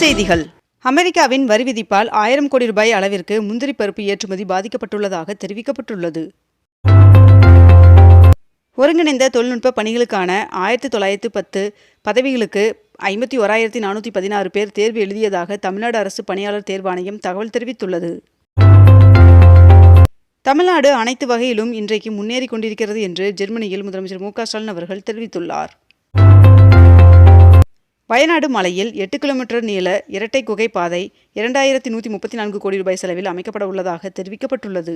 செய்திகள். அமெரிக்காவின் வரி விதிப்பால் ஆயிரம் கோடி ரூபாய் அளவிற்கு முந்திரி பருப்பு ஏற்றுமதி பாதிக்கப்பட்டுள்ளதாக தெரிவிக்கப்பட்டுள்ளது. ஒருங்கிணைந்த தொழில்நுட்ப பணிகளுக்கான ஆயிரத்தி தொள்ளாயிரத்து பத்து பதவிகளுக்கு ஐம்பத்தி ஓராயிரத்தி நானூற்றி பதினாறு பேர் தேர்வு எழுதியதாக தமிழ்நாடு அரசு பணியாளர் தேர்வாணையம் தகவல் தெரிவித்துள்ளது. தமிழ்நாடு அனைத்து வகையிலும் இன்றைக்கு முன்னேறி கொண்டிருக்கிறது என்று ஜெர்மனியில் முதலமைச்சர் மு க ஸ்டாலின் அவர்கள் தெரிவித்துள்ளார். வயநாடு மலையில் எட்டு கிலோமீட்டர் நீள இரட்டை குகை பாதை இரண்டாயிரத்தி நூற்றி முப்பத்தி நான்கு கோடி ரூபாய் செலவில் அமைக்கப்பட உள்ளதாக தெரிவிக்கப்பட்டுள்ளது.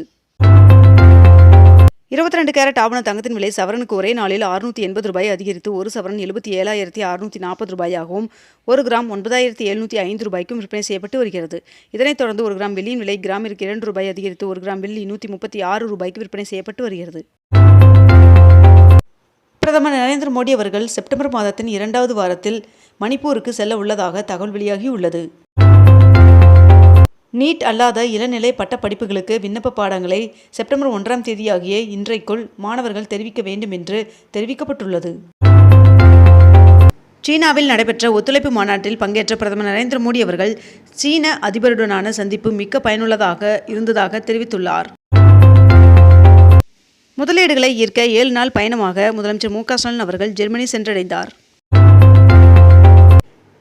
இருபத்தி ரெண்டு கேரட் ஆவண தங்கத்தின் விலை சவரனுக்கு ஒரே நாளில் அறுநூற்றி எண்பது ரூபாய் அதிகரித்து ஒரு சவரன் எழுபத்தி ஏழாயிரத்தி அறுநூற்றி நாற்பது ரூபாயாகவும் ஒரு கிராம் ஒன்பதாயிரத்தி எழுநூற்றி ஐந்து ரூபாய்க்கும் விற்பனை செய்யப்பட்டு வருகிறது. இதனைத் தொடர்ந்து ஒரு கிராம் வெள்ளியின் விலை கிராமிற்கு இரண்டு ரூபாய் அதிகரித்து ஒரு கிராம் வெள்ளி நூற்றி முப்பத்தி ஆறு ரூபாய்க்கு விற்பனை செய்யப்பட்டு வருகிறது. பிரதமர் நரேந்திர மோடி அவர்கள் செப்டம்பர் மாதத்தின் இரண்டாவது வாரத்தில் மணிப்பூருக்கு செல்ல உள்ளதாக தகவல் வெளியாகியுள்ளது. நீட் அல்லாத இளநிலை பட்ட படிப்புகளுக்கு விண்ணப்ப பாடங்களை செப்டம்பர் ஒன்றாம் தேதியாகிய இன்றைக்குள் மாணவர்கள் தெரிவிக்க வேண்டும் என்று தெரிவிக்கப்பட்டுள்ளது. சீனாவில் நடைபெற்ற ஒத்துழைப்பு மாநாட்டில் பங்கேற்ற பிரதமர் நரேந்திர மோடி அவர்கள் சீன அதிபருடனான சந்திப்பு மிக்க பயனுள்ளதாக இருந்ததாக தெரிவித்துள்ளார். முதலீடுகளை ஈர்க்க ஏழு நாள் பயணமாக முதலமைச்சர் மு க ஸ்டாலின் அவர்கள் ஜெர்மனி சென்றடைந்தார்.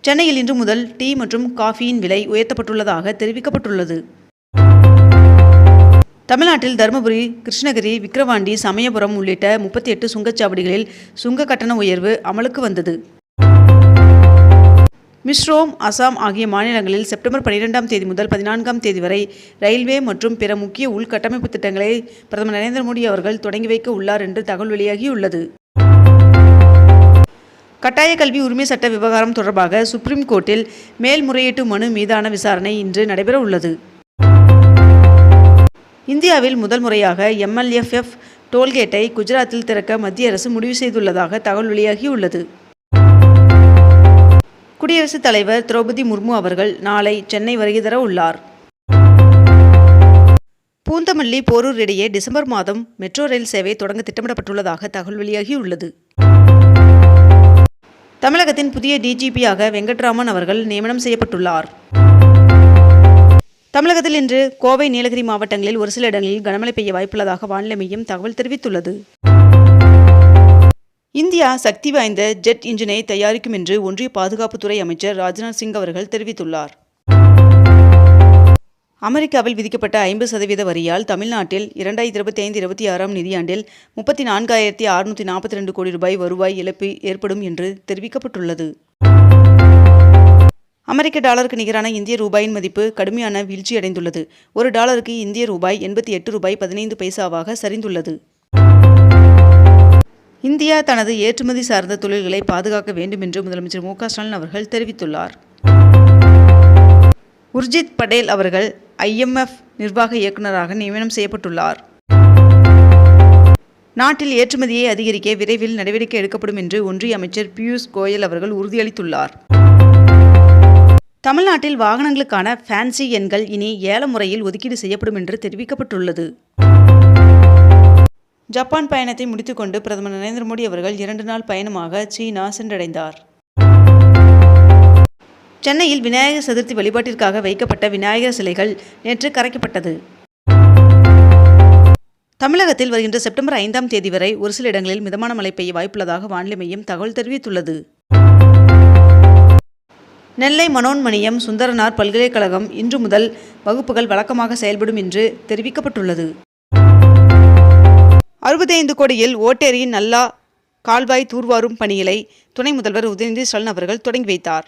சென்னையில் இன்று முதல் டீ மற்றும் காஃபியின் விலை உயர்த்தப்பட்டுள்ளதாக தெரிவிக்கப்பட்டுள்ளது. தமிழ்நாட்டில் தருமபுரி கிருஷ்ணகிரி விக்கிரவாண்டி சமயபுரம் உள்ளிட்ட முப்பத்தி எட்டு சுங்கச்சாவடிகளில் சுங்க கட்டண உயர்வு அமலுக்கு வந்தது. மிஸ்ரோம் அசாம் ஆகிய மாநிலங்களில் செப்டம்பர் பன்னிரெண்டாம் தேதி முதல் பதினான்காம் தேதி வரை ரயில்வே மற்றும் பிற முக்கிய உள்கட்டமைப்பு திட்டங்களை பிரதமர் நரேந்திர மோடி அவர்கள் தொடங்கி வைக்க உள்ளார் என்று தகவல் வெளியாகியுள்ளது. கட்டாய கல்வி உரிமை சட்ட விவகாரம் தொடர்பாக சுப்ரீம் கோர்ட்டில் மேல்முறையீட்டு மனு மீதான விசாரணை இன்று நடைபெற உள்ளது இந்தியாவில் முதல் முறையாக எம்எல்எஃப்எஃப் டோல்கேட்டை குஜராத்தில் திறக்க மத்திய அரசு முடிவு செய்துள்ளதாக தகவல் வெளியாகியுள்ளது. குடியரசுத் தலைவர் திரௌபதி முர்மு அவர்கள் நாளை சென்னை வருகை தர உள்ளார். பூந்தமல்லி போரூர் இடையே டிசம்பர் மாதம் மெட்ரோ ரயில் சேவை தொடங்க திட்டமிடப்பட்டுள்ளதாக தகவல் வெளியாகியுள்ளது. தமிழகத்தின் புதிய டிஜிபியாக வெங்கட்ராமன் அவர்கள் நியமனம் செய்யப்பட்டுள்ளார். தமிழகத்தில் இன்று கோவை நீலகிரி மாவட்டங்களில் ஒரு சில இடங்களில் கனமழை பெய்ய வாய்ப்புள்ளதாக வானிலை மையம் தகவல் தெரிவித்துள்ளது. இந்தியா சக்தி வாய்ந்த ஜெட் இன்ஜினை தயாரிக்கும் என்று ஒன்றிய பாதுகாப்புத்துறை அமைச்சர் ராஜ்நாத் சிங் அவர்கள் தெரிவித்துள்ளார். அமெரிக்காவில் விதிக்கப்பட்ட ஐம்பது சதவீத வரியால் தமிழ்நாட்டில் இரண்டாயிரத்தி இருபத்தி ஐந்து இருபத்தி ஆறாம் நிதியாண்டில் முப்பத்தி நான்காயிரத்தி அறுநூற்றி நாற்பத்தி ரெண்டு கோடி ரூபாய் வருவாய் இழப்பு ஏற்படும் என்று தெரிவிக்கப்பட்டுள்ளது. அமெரிக்க டாலருக்கு நிகரான இந்திய ரூபாயின் மதிப்பு கடுமையான வீழ்ச்சியடைந்துள்ளது. ஒரு டாலருக்கு இந்திய ரூபாய் எண்பத்தி எட்டு ரூபாய் பதினைந்து பைசாவாக சரிந்துள்ளது. இந்தியா தனது ஏற்றுமதி சார்ந்த தொழில்களை பாதுகாக்க வேண்டும் என்று முதலமைச்சர் மு ஸ்டாலின் அவர்கள் தெரிவித்துள்ளார். உர்ஜித் படேல் அவர்கள் ஐஎம்எஃப் நிர்வாக இயக்குநராக நியமனம் செய்யப்பட்டுள்ளார். நாட்டில் ஏற்றுமதியை அதிகரிக்க விரைவில் நடவடிக்கை எடுக்கப்படும் என்று ஒன்றிய அமைச்சர் பியூஷ் கோயல் அவர்கள் உறுதியளித்துள்ளார். தமிழ்நாட்டில் வாகனங்களுக்கான ஃபேன்சி எண்கள் இனி ஏல முறையில் ஒதுக்கீடு செய்யப்படும் என்று தெரிவிக்கப்பட்டுள்ளது. ஜப்பான் பயணத்தை முடித்துக்கொண்டு பிரதமர் நரேந்திர மோடி அவர்கள் இரண்டு நாள் பயணமாக சீனா சென்றடைந்தார். சென்னையில் விநாயகர் சதுர்த்தி வழிபாட்டிற்காக வைக்கப்பட்ட விநாயகர் சிலைகள் நேற்று கரைக்கப்பட்டது. தமிழகத்தில் வருகின்ற செப்டம்பர் ஐந்தாம் தேதி வரை ஒரு சில இடங்களில் மிதமான மழை பெய்ய வாய்ப்புள்ளதாக வானிலை மையம் தகவல் தெரிவித்துள்ளது. நெல்லை மனோன்மணியம் சுந்தரனார் பல்கலைக்கழகம் இன்று முதல் வகுப்புகள் வழக்கமாக செயல்படும் என்று தெரிவிக்கப்பட்டுள்ளது. அறுபத்தைந்து கோடியில் ஓட்டேரி நல்லா கால்வாய் தூர்வாரும் பணிகளை துணை முதல்வர் உதயநிதி ஸ்டாலின் அவர்கள் தொடங்கி வைத்தார்.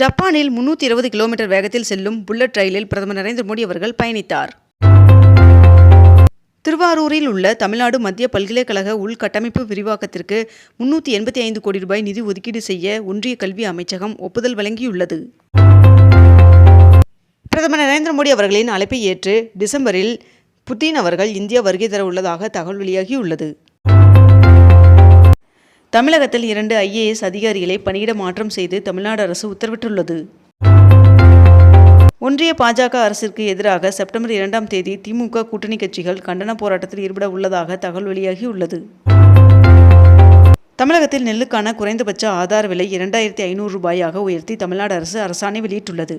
ஜப்பானில் முன்னூற்றி இருபது கிலோமீட்டர் வேகத்தில் செல்லும் புல்லட் ரயிலில் பிரதமர் நரேந்திர மோடி அவர்கள் பயணித்தார். திருவாரூரில் உள்ள தமிழ்நாடு மத்திய பல்கலைக்கழக உள்கட்டமைப்பு விரிவாக்கத்திற்கு முன்னூற்றி எண்பத்தி ஐந்து கோடி ரூபாய் நிதி ஒதுக்கீடு செய்ய ஒன்றிய கல்வி அமைச்சகம் ஒப்புதல் வழங்கியுள்ளது. பிரதமர் நரேந்திர மோடி அவர்களின் அழைப்பை ஏற்று டிசம்பரில் புட்டின் அவர்கள் இந்தியா வருகை தர உள்ளதாக தகவல் வெளியாகியுள்ளது. தமிழகத்தில் இரண்டு ஐஏஎஸ் அதிகாரிகளை பணியிட மாற்றம் செய்து தமிழ்நாடு அரசு உத்தரவிட்டுள்ளது. ஒன்றிய பாஜக அரசிற்கு எதிராக செப்டம்பர் இரண்டாம் தேதி திமுக கூட்டணி கட்சிகள் கண்டன போராட்டத்தில் ஈடுபட உள்ளதாக தகவல் வெளியாகியுள்ளது. தமிழகத்தில் நெல்லுக்கான குறைந்தபட்ச ஆதார விலை இரண்டாயிரத்தி ஐநூறு ரூபாயாக உயர்த்தி தமிழ்நாடு அரசு அரசாணை வெளியிட்டுள்ளது.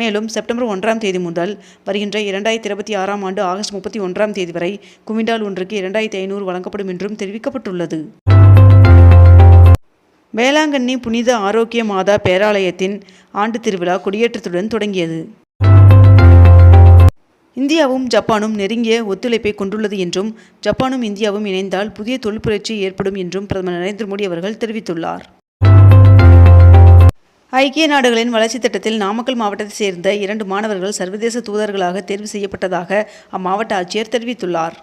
மேலும் செப்டம்பர் ஒன்றாம் தேதி முதல் வருகின்ற இரண்டாயிரத்தி இருபத்தி ஆறாம் ஆண்டு ஆகஸ்ட் முப்பத்தி ஒன்றாம் தேதி வரை குவிண்டால் ஒன்றுக்கு இரண்டாயிரத்தி ஐநூறு வழங்கப்படும் என்றும் தெரிவிக்கப்பட்டுள்ளது. வேளாங்கண்ணி புனித ஆரோக்கிய மாதா பேராலயத்தின் ஆண்டு திருவிழா கொடியேற்றத்துடன் தொடங்கியது. இந்தியாவும் ஜப்பானும் நெருங்கிய ஒத்துழைப்பை கொண்டுள்ளது என்றும் ஜப்பானும் இந்தியாவும் இணைந்தால் புதிய தொழில் புரட்சி ஏற்படும் என்றும் பிரதமர் நரேந்திர மோடி அவர்கள் தெரிவித்துள்ளார். ஐக்கிய நாடுகளின் வளர்ச்சி திட்டத்தில் நாமக்கல் மாவட்டத்தைச் சேர்ந்த இரண்டு மாணவர்கள் சர்வதேச தூதர்களாக தேர்வு செய்யப்பட்டதாக அம்மாவட்ட ஆட்சியர் தெரிவித்துள்ளார்.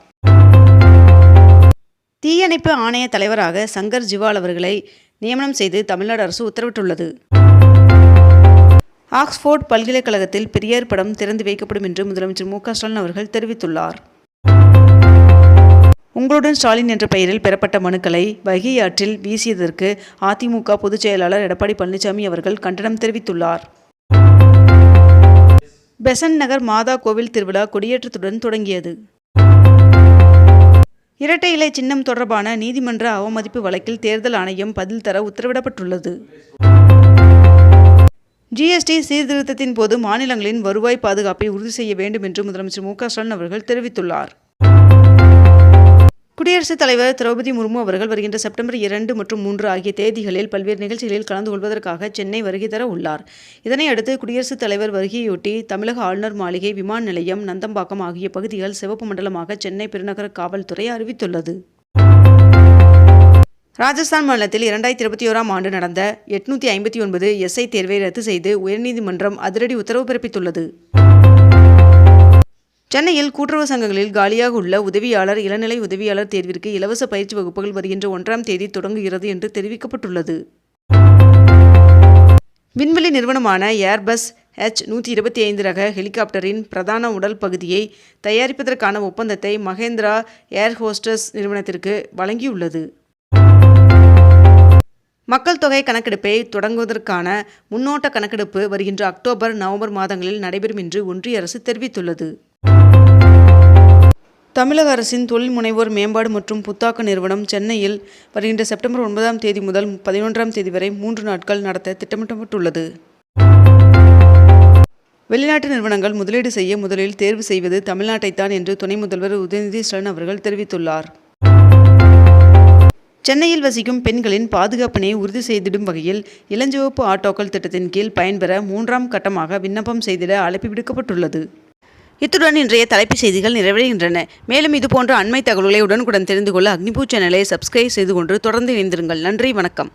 தீயணைப்பு ஆணைய தலைவராக சங்கர் ஜிவால் அவர்களை நியமனம் செய்து தமிழ்நாடு அரசு உத்தரவிட்டுள்ளது. ஆக்ஸ்போர்ட் பல்கலைக்கழகத்தில் பெரியார் படம் திறந்து வைக்கப்படும் என்று முதலமைச்சர் மு ஸ்டாலின் அவர்கள் தெரிவித்துள்ளார். உங்களுடன் ஸ்டாலின் என்ற பெயரில் பெறப்பட்ட மனுக்களை வைகை ஆற்றில் வீசியதற்கு அதிமுக பொதுச் செயலாளர் எடப்பாடி பழனிசாமி அவர்கள் கண்டனம் தெரிவித்துள்ளார். பெசன் நகர் மாதா கோவில் திருவிழா கொடியேற்றத்துடன் தொடங்கியது. இரட்டை இலை சின்னம் தொடர்பான நீதிமன்ற அவமதிப்பு வழக்கில் தேர்தல் ஆணையம் பதில் தர உத்தரவிடப்பட்டுள்ளது. ஜிஎஸ்டி சீர்திருத்தத்தின் போது மாநிலங்களின் வருவாய் பாதுகாப்பை உறுதி செய்ய வேண்டும் என்று முதலமைச்சர் மு க ஸ்டாலின் அவர்கள் தெரிவித்துள்ளார். குடியரசுத் தலைவர் திரௌபதி முர்மு அவர்கள் வருகின்ற செப்டம்பர் இரண்டு மற்றும் மூன்று ஆகிய தேதிகளில் பல்வேறு நிகழ்ச்சிகளில் கலந்து கொள்வதற்காக சென்னை வருகை தர உள்ளார். இதனை அடுத்து குடியரசுத் தலைவர் வருகையொட்டி தமிழக ஆளுநர் மாளிகை விமான நிலையம் நந்தம்பாக்கம் ஆகிய பகுதிகள் சிவப்பு மண்டலமாக சென்னை பெருநகர காவல்துறை அறிவித்துள்ளது. ராஜஸ்தான் மாநிலத்தில் இரண்டாயிரத்தி இருபத்தி ஓராம் ஆண்டு நடந்த எட்நூற்றி ஐம்பத்தி ஒன்பது எஸ்ஐ தேர்வை ரத்து செய்து உயர்நீதிமன்றம் அதிரடி உத்தரவு பிறப்பித்துள்ளது. சென்னையில் கூட்டுறவு சங்கங்களில் காலியாக உள்ள உதவியாளர் இளநிலை உதவியாளர் தேர்விற்கு இலவச பயிற்சி வகுப்புகள் வருகின்ற ஒன்றாம் தேதி தொடங்குகிறது என்று தெரிவிக்கப்பட்டுள்ளது. விண்வெளி நிறுவனமான ஏர்பஸ் ஹெச் நூற்றி இருபத்தி ஐந்து ரக ஹெலிகாப்டரின் பிரதான உடல் பகுதியை தயாரிப்பதற்கான ஒப்பந்தத்தை மகேந்திரா ஏர் ஹோஸ்டஸ் நிறுவனத்திற்கு வழங்கியுள்ளது. மக்கள் தொகை கணக்கெடுப்பை தொடங்குவதற்கான முன்னோட்ட கணக்கெடுப்பு வருகின்ற அக்டோபர் நவம்பர் மாதங்களில் நடைபெறும் என்று ஒன்றிய அரசு தெரிவித்துள்ளது. தமிழக அரசின் தொழில் முனைவோர் மேம்பாடு மற்றும் புத்தாக்க நிறுவனம் சென்னையில் வருகின்ற செப்டம்பர் ஒன்பதாம் தேதி முதல் பதினொன்றாம் தேதி வரை மூன்று நாட்கள் நடத்த திட்டமிடப்பட்டுள்ளது. வெளிநாட்டு நிறுவனங்கள் முதலீடு செய்ய முதலில் தேர்வு செய்வது தமிழ்நாட்டைத்தான் என்று துணை முதல்வர் உதயநிதி ஸ்டாலின் அவர்கள் தெரிவித்துள்ளார். சென்னையில் வசிக்கும் பெண்களின் பாதுகாப்பினை உறுதி செய்திடும் வகையில் இளஞ்சிவப்பு ஆட்டோக்கள் திட்டத்தின் கீழ் பயன்பெற மூன்றாம் கட்டமாக விண்ணப்பம் செய்திட அழைப்பு விடுக்கப்பட்டுள்ளது. இத்துடன் இன்றைய தலைப்புச் செய்திகள் நிறைவடைகின்றன. மேலும் இதுபோன்ற அண்மை தகவல்களை உடனுக்குடன் தெரிந்து கொள்ள அக்னிபூ சேனலை சப்ஸ்கிரைப் செய்து கொண்டு தொடர்ந்து இணைந்திருங்கள். நன்றி வணக்கம்.